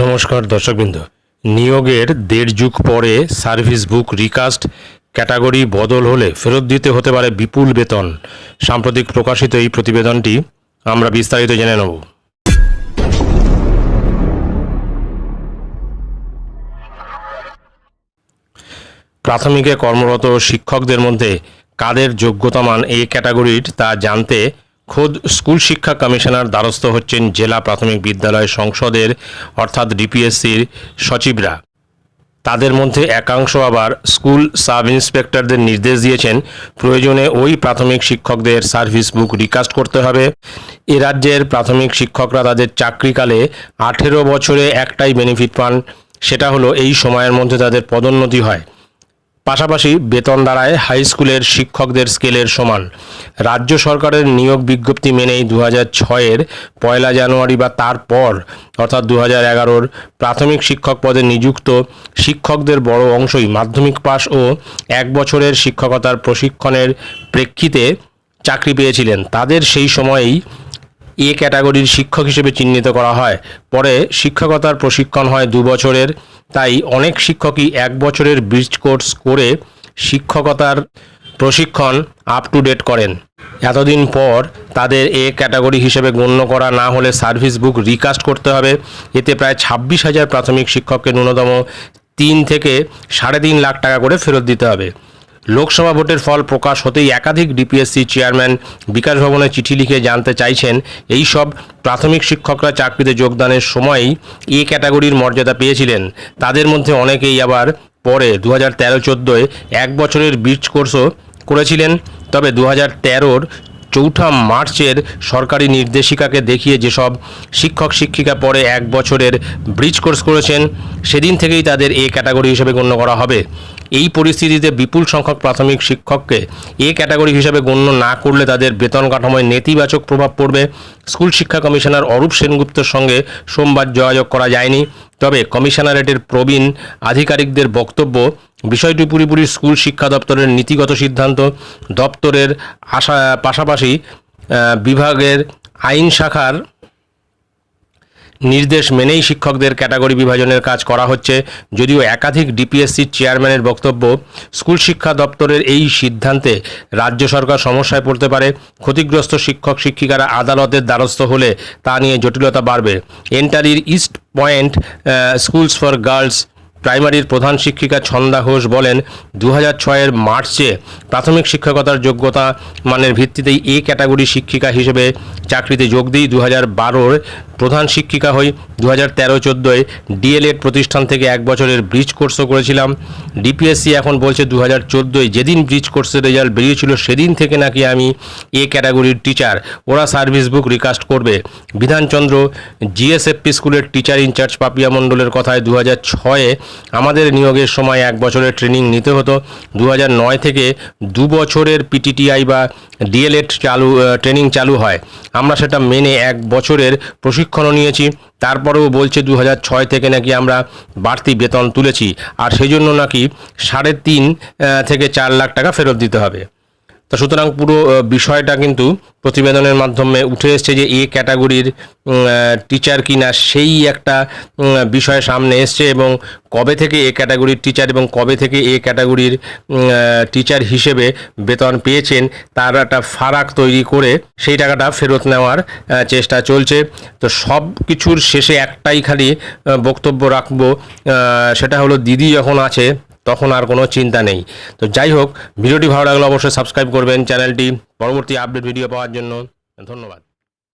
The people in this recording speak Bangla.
নমস্কার দর্শকবৃন্দ। নিয়োগের দেড় যুগ পরে সার্ভিস বুক রিকাস্ট ক্যাটাগরি বদল হলে ফেরত দিতে হতে পারে বিপুল বেতন। সাম্প্রতিক প্রকাশিত এই প্রতিবেদনটি আমরা বিস্তারিত জেনে নেব। প্রাথমিকে কর্মরত শিক্ষকদের মধ্যে কাদের যোগ্যতামান এই ক্যাটাগরির তা জানতে খোদ স্কুল শিক্ষা কমিশনার দ্বারস্থ হচ্ছেন জেলা প্রাথমিক বিদ্যালয় সংসদের, অর্থাৎ ডিপিএসসির সচিবরা। তাদের মধ্যে একাংশ আবার স্কুল সাব ইন্সপেক্টরদের নির্দেশ দিয়েছেন, প্রয়োজনে ওই প্রাথমিক শিক্ষকদের সার্ভিস বুক রিকাস্ট করতে হবে। এ রাজ্যের প্রাথমিক শিক্ষকরা তাদের চাকরিকালে আঠেরো বছরে একটাই বেনিফিট পান, সেটা হলো এই সময়ের মধ্যে তাদের পদোন্নতি হয়। পাশাপাশি বেতন দাঁড়ায় হাই স্কুলের শিক্ষকদের স্কেলের সমান। রাজ্য সরকারের নিয়োগ বিজ্ঞপ্তি মেনেই দু হাজার ছয়ের পয়লা জানুয়ারি বা তারপর, অর্থাৎ দু হাজার এগারোর প্রাথমিক শিক্ষক পদে নিযুক্ত শিক্ষকদের বড় অংশই মাধ্যমিক পাশ ও এক বছরের শিক্ষকতার প্রশিক্ষণের প্রেক্ষিতে চাকরি পেয়েছিলেন। তাদের সেই সময়েই এ ক্যাটাগরির শিক্ষক হিসেবে চিহ্নিত করা হয়। পরে শিক্ষকতার প্রশিক্ষণ হয় দু বছরের তাই অনেক শিক্ষকই এক বছরের ব্রিজ কোর্স করে শিক্ষকতার প্রশিক্ষণ আপ টু ডেট করেন। এতদিন পর তাদের এ ক্যাটাগরি হিসেবে গণ্য করা না হলে সার্ভিস বুক রিকাস্ট করতে হবে। এতে প্রায় ছাব্বিশ হাজার প্রাথমিক শিক্ষককে ন্যূনতম তিন থেকে সাড়ে তিন লাখ টাকা করে ফেরত দিতে হবে। লোকসভা ভোটের ফল প্রকাশ হতেই একাধিক ডিপিএসসি চেয়ারম্যান বিকাশ ভবনে চিঠি লিখে জানতে চাইছেন। এই সব প্রাথমিক শিক্ষকরা চাকরিতে যোগদানের সময়ই এ ক্যাটাগরির মর্যাদা পেয়েছিলেন। তাদের মধ্যে অনেকেই আবার পরে দু হাজার তেরো চোদ্দোয় এক বছরের ব্রিজ কোর্সও করেছিলেন। তবে দু হাজার তেরোর চৌঠা মার্চের সরকারি নির্দেশিকাকে দেখিয়ে যেসব শিক্ষক শিক্ষিকা পরে এক বছরের ব্রিজ কোর্স করেছেন, সেদিন থেকেই তাদের এ ক্যাটাগরি হিসেবে গণ্য করা হবে। এই পরিস্থিতিতে বিপুল সংখ্যক প্রাথমিক শিক্ষককে এ ক্যাটাগরি হিসেবে গণ্য না করলে তাদের বেতন কাঠামোয় নেতিবাচক প্রভাব পড়বে। স্কুল শিক্ষা কমিশনার অরূপ সেনগুপ্তের সঙ্গে সোমবার যোগাযোগ করা যায়নি। তবে কমিশনারেটের প্রবীণ আধিকারিকদের বক্তব্য, বিষয়টি পুরোপুরি স্কুল শিক্ষা দপ্তরের নীতিগত সিদ্ধান্ত। দপ্তরের আশা, পাশাপাশি বিভাগের আইন শাখার নির্দেশ মেনেই শিক্ষকদের ক্যাটাগরি বিভাজনের কাজ করা হচ্ছে। যদিও একাধিক ডিপিএসসির চেয়ারম্যানের বক্তব্য, স্কুল শিক্ষা দপ্তরের এই সিদ্ধান্তে রাজ্য সরকার সমস্যায় পড়তে পারে। ক্ষতিগ্রস্ত শিক্ষক শিক্ষিকারা আদালতের দ্বারস্থ হলে তা নিয়ে জটিলতা বাড়বে। এন্টারির east point schools for girls প্রাইমারির প্রধান শিক্ষিকা ছন্দা ঘোষ বলেন দু হাজার ছয়ের মার্চে প্রাথমিক শিক্ষকতার যোগ্যতা মানের ভিত্তিতেই এ ক্যাটাগরি শিক্ষিকা হিসেবে চাকরিতে যোগ দিই। দু হাজার বারোর প্রধান শিক্ষিকা হই। দু হাজার তেরো চোদ্দোয় ডিএলএড প্রতিষ্ঠান থেকে এক বছরের ব্রিজ কোর্সও করেছিলাম। ডিপিএসসি এখন বলছে দু হাজার চোদ্দোয় যেদিন ব্রিজ কোর্সের রেজাল্ট বেরিয়েছিল সেদিন থেকে নাকি আমি এ ক্যাটাগরির টিচার। ওরা সার্ভিস বুক রিকাস্ট করবে। বিধানচন্দ্র জিএসএফপি স্কুলের টিচার ইনচার্জ পাপিয়া মণ্ডলের কথায় দু হাজার ছয়ে আমাদের নিয়োগের সময় এক বছরের ট্রেনিং নিতে হতো। দু নয় থেকে দু বছরের পিটিটিআই বা ডিএলএড চালু ট্রেনিং চালু হয়। আমরা সেটা মেনে এক বছরের প্রশিক্ষণও নিয়েছি। তারপরেও বলছে দু ছয় থেকে নাকি আমরা বাড়তি বেতন তুলেছি। আর সেই জন্য নাকি সাড়ে তিন থেকে চার লাখ টাকা ফেরত দিতে হবে। তো সুতরাং পুরো বিষয়টা কিন্তু প্রতিবেদনের মাধ্যমে উঠে এসছে যে এ ক্যাটাগরির টিচার কিনা সেই একটা বিষয় সামনে এসছে এবং কবে থেকে এ ক্যাটাগরির টিচার এবং কবে থেকে এ ক্যাটাগরির টিচার হিসেবে বেতন পেয়েছেন তার একটা ফারাক তৈরি করে সেই টাকাটা ফেরত নেওয়ার চেষ্টা চলছে। তো সব কিছুর শেষে একটাই খালি বক্তব্য রাখব সেটা হলো দিদি যখন আছে তখন আর কোনো চিন্তা নেই। তো যাই হোক, ভিডিওটি ভালো লাগলে অবশ্যই সাবস্ক্রাইব করবেন। চ্যানেলটি পরবর্তী আপডেট ভিডিও পাওয়ার জন্য ধন্যবাদ।